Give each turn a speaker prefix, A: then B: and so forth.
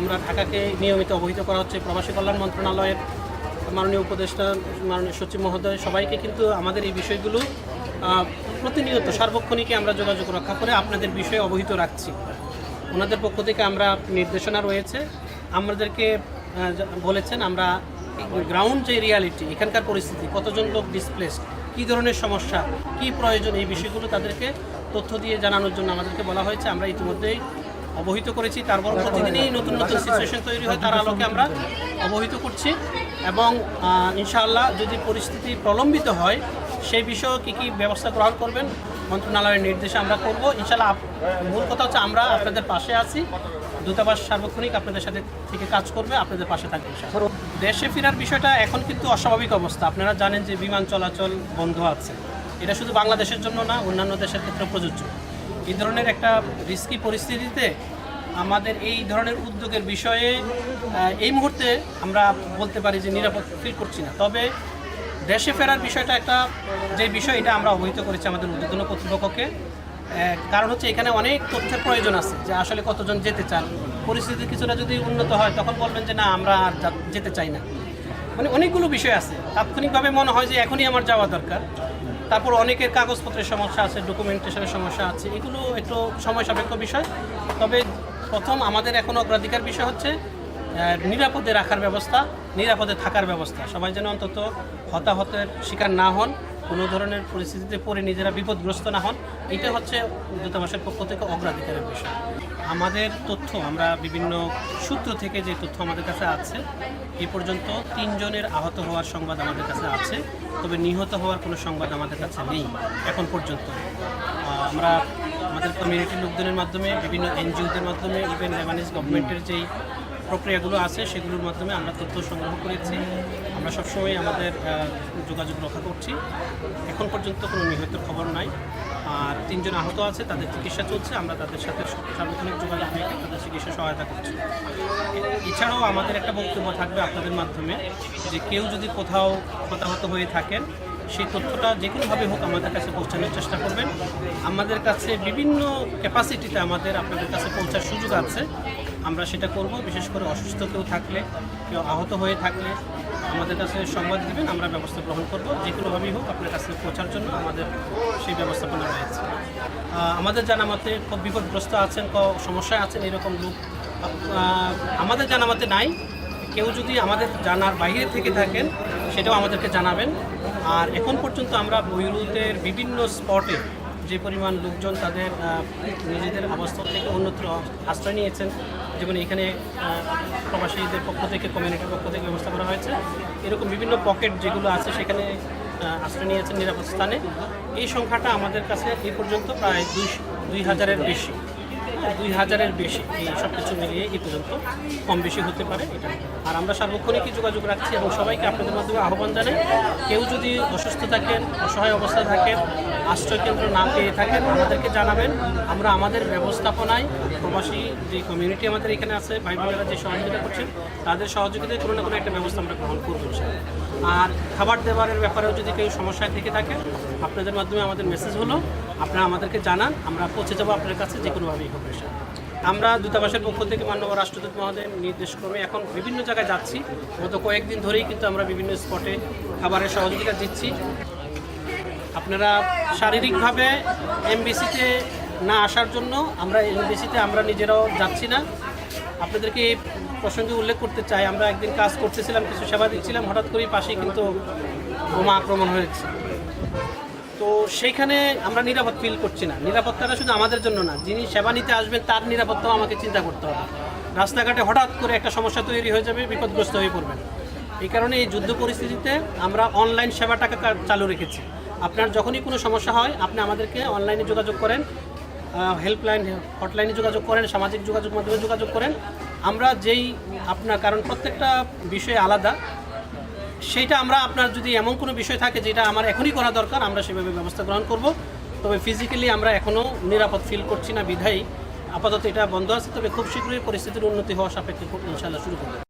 A: আমরা ঢাকাকে নিয়মিত অবহিত করা হচ্ছে। প্রবাসী কল্যাণ মন্ত্রণালয়ের মাননীয় উপদেষ্টা, মাননীয় সচিব মহোদয় সবাইকে কিন্তু আমাদের এই বিষয়গুলো প্রতিনিয়ত সার্বক্ষণিকে আমরা যোগাযোগ রক্ষা করে আপনাদের বিষয়ে অবহিত রাখছি। ওনাদের পক্ষ থেকে আমরা নির্দেশনা রয়েছে। আমাদেরকে বলেছেন, আমরা গ্রাউন্ড যে রিয়ালিটি এখানকার পরিস্থিতি, কতজন লোক ডিসপ্লেসড কী ধরনের সমস্যা, কী প্রয়োজন, এই বিষয়গুলো তাদেরকে তথ্য দিয়ে জানানোর জন্য আমাদেরকে বলা হয়েছে। আমরা ইতিমধ্যেই অবহিত করেছি, তারপর প্রতিদিনই নতুন নতুন সিচুয়েশন তৈরি হয়, তার আলোকে আমরা অবহিত করছি। এবং ইনশাআল্লাহ যদি পরিস্থিতি প্রলম্বিত হয়, সেই বিষয়ে কী কী ব্যবস্থা গ্রহণ করবেন, মন্ত্রণালয়ের নির্দেশে আমরা করব। ইনশাআল্লাহ মূল কথা হচ্ছে আমরা আপনাদের পাশে আছি। দূতাবাস সার্বক্ষণিক আপনাদের সাথে থেকে কাজ করবে, আপনাদের পাশে থাকবে দেশে ফেরার বিষয়টা এখন কিন্তু অস্বাভাবিক অবস্থা। আপনারা জানেন যে বিমান চলাচল বন্ধ আছে। এটা শুধু বাংলাদেশের জন্য না, অন্যান্য দেশের ক্ষেত্রে প্রযোজ্য। এই ধরনের একটা রিস্কি পরিস্থিতিতে আমাদের এই ধরনের উদ্যোগের বিষয়ে এই মুহূর্তে আমরা বলতে পারি যে নিরাপদ ফিল করছি না। তবে দেশে ফেরার বিষয়টা একটা, যে বিষয় এটা আমরা অবহিত করেছি আমাদের উদ্যোগন কর্তৃপক্ষকে। কারণ হচ্ছে এখানে অনেক তথ্যের প্রয়োজন আছে যে আসলে কতজন যেতে চান। পরিস্থিতি কিছুটা যদি উন্নত হয়, তখন বলবেন যে না, আমরা আর যেতে চাই না। মানে অনেকগুলো বিষয় আছে। তাৎক্ষণিকভাবে মনে হয় যে এখনই আমার যাওয়া দরকার। তারপর অনেকের কাগজপত্রের সমস্যা আছে ডকুমেন্টেশনের সমস্যা আছে, এগুলো একটু সময় সাপেক্ষ বিষয়। তবে প্রথম আমাদের এখন অগ্রাধিকার বিষয় হচ্ছে নিরাপদে রাখার ব্যবস্থা, নিরাপদে থাকার ব্যবস্থা। সবাই যেন অন্তত হতাহতের শিকার না হন। কোনো ধরনের পরিস্থিতিতে পড়ে নিজেরা বিপদগ্রস্ত না হন, এটা হচ্ছে দূতাবাসের পক্ষ থেকে অগ্রাধিকারের বিষয়। আমাদের তথ্য, আমরা বিভিন্ন সূত্র থেকে যে তথ্য আমাদের কাছে আছে, এ পর্যন্ত তিনজনের আহত হওয়ার সংবাদ আমাদের কাছে আছে, তবে নিহত হওয়ার কোনো সংবাদ আমাদের কাছে নেই এখন পর্যন্ত। আমরা আমাদের কমিউনিটির লোকজনের মাধ্যমে, বিভিন্ন এনজিওদের মাধ্যমে ইভেন লেবানিজ গভর্নমেন্টের যেই প্রক্রিয়াগুলো আছে, সেগুলোর মাধ্যমে আমরা তথ্য সংগ্রহ করেছি। আমরা সবসময় আমাদের যোগাযোগ রক্ষা করছি। এখন পর্যন্ত কোনো নিহতের খবর নাই। আর তিনজন আহত আছে, তাদের চিকিৎসা চলছে। আমরা তাদের সাথে সার্বক্ষণিক যোগাযোগ রেখে তাদের চিকিৎসা সহায়তা করছি। এছাড়াও আমাদের একটা বক্তব্য থাকবে আপনাদের মাধ্যমে, যে কেউ যদি কোথাও হতাহত হয়ে থাকেন, সেই তথ্যটা যে কোনোভাবে হোক আমাদের কাছে পৌঁছানোর চেষ্টা করবেন। আমাদের কাছে বিভিন্ন ক্যাপাসিটিতে আমাদের আপনাদের কাছে পৌঁছার সুযোগ আছে। আমরা সেটা করব, বিশেষ করে অসুস্থ কেউ থাকলে, কেউ আহত হয়ে থাকলে আমাদের কাছে সংবাদ দিবেন, আমরা ব্যবস্থা গ্রহণ করব। যে কোনোভাবেই হোক আপনার কাছে পৌঁছার জন্য আমাদের সেই ব্যবস্থাপনা রয়েছে। আমাদের জানা মতে খুব বিপদগ্রস্ত আছেন, ক- সমস্যায় আছেন এরকম লোক আমাদের জানা মতে নাই। কেউ যদি আমাদের জানার বাইরে থেকে থাকেন, সেটাও আমাদেরকে জানাবেন। আর এখন পর্যন্ত আমরা বৈরুতের বিভিন্ন স্পটে যে পরিমাণ লোকজন তাদের নিজেদের অবস্থা থেকে অন্যত্র আশ্রয় নিয়েছেন, যেমন এখানে প্রবাসীদের পক্ষ থেকে কমিউনিটির পক্ষ থেকে ব্যবস্থা করা হয়েছে। এরকম বিভিন্ন পকেট যেগুলো আছে সেখানে আশ্রয় নিয়েছেন নিরাপদ স্থানে। এই সংখ্যাটা আমাদের কাছে এ পর্যন্ত প্রায় দুই দুই হাজারের বেশি। দুই হাজারের বেশি এই সব কিছু মিলিয়ে এই পর্যন্ত কম বেশি হতে পারে এটা। আর আমরা সার্বক্ষণিকই যোগাযোগ রাখছি এবং সবাইকে আপনাদের মাধ্যমে আহ্বান জানাই, কেউ যদি অসুস্থ থাকেন, অসহায় অবস্থায় থাকেন আশ্রয় কেন্দ্র না পেয়ে থাকেন, আমাদেরকে জানাবেন। আমরা আমাদের ব্যবস্থাপনায় প্রবাসী যে কমিউনিটি আমাদের এখানে আছে, ভাই বোনেরা যে সহযোগিতা করছেন, তাদের সহযোগিতায় কোনো না কোনো একটা ব্যবস্থা আমরা গ্রহণ করব আর খাবার দেওয়ারের ব্যাপারেও যদি কেউ সমস্যায় থেকে থাকে আপনাদের মাধ্যমে আমাদের মেসেজ হলো আপনারা আমাদেরকে জানান, আমরা পৌঁছে যাব আপনার কাছে যে কোনোভাবেই হোক আমরা দূতাবাসের পক্ষ থেকে মাননীয় রাষ্ট্রদূত মহোদয়ের নির্দেশক্রমে এখন বিভিন্ন জায়গায় যাচ্ছি। গত কয়েকদিন ধরেই কিন্তু আমরা বিভিন্ন স্পটে খাবারের সহযোগিতা দিচ্ছি। আপনারা শারীরিকভাবে এমবিসিতে না আসার জন্য আমরা এমবিসিতে আমরা নিজেরাও যাচ্ছি না। আপনাদেরকে এই প্রসঙ্গে উল্লেখ করতে চাই, আমরা একদিন কাজ করতেছিলাম, কিছু সেবা দিচ্ছিলাম, হঠাৎ করেই পাশেই কিন্তু বোমা আক্রমণ হয়েছে। তো সেইখানে আমরা নিরাপদ ফিল করছি না। নিরাপত্তাটা শুধু আমাদের জন্য না, যিনি সেবা নিতে আসবেন, তার নিরাপত্তাও আমাকে চিন্তা করতে হবে। রাস্তাঘাটে হঠাৎ করে একটা সমস্যা তৈরি হয়ে যাবে, বিপদগ্রস্ত হয়ে পড়বেন। এই কারণে এই যুদ্ধ পরিস্থিতিতে আমরা অনলাইন সেবাটাকে চালু রেখেছি। আপনার যখনই কোনো সমস্যা হয়, আপনি আমাদেরকে অনলাইনে যোগাযোগ করেন হেল্পলাইন হটলাইনে যোগাযোগ করেন, সামাজিক যোগাযোগ মাধ্যমে যোগাযোগ করেন। আমরা যেই, আপনার কারণ প্রত্যেকটা বিষয় আলাদা সেইটা আমরা আপনার যদি এমন কোনো বিষয় থাকে যেটা আমার এখনই করা দরকার, আমরা সেভাবে ব্যবস্থা গ্রহণ করব। তবে ফিজিক্যালি আমরা এখনও নিরাপদ ফিল করছি না, বিধায়ী। আপাতত এটা বন্ধ আছে, তবে খুব শীঘ্রই পরিস্থিতির উন্নতি হওয়া সাপেক্ষে ইনশাল্লাহ শুরু করব।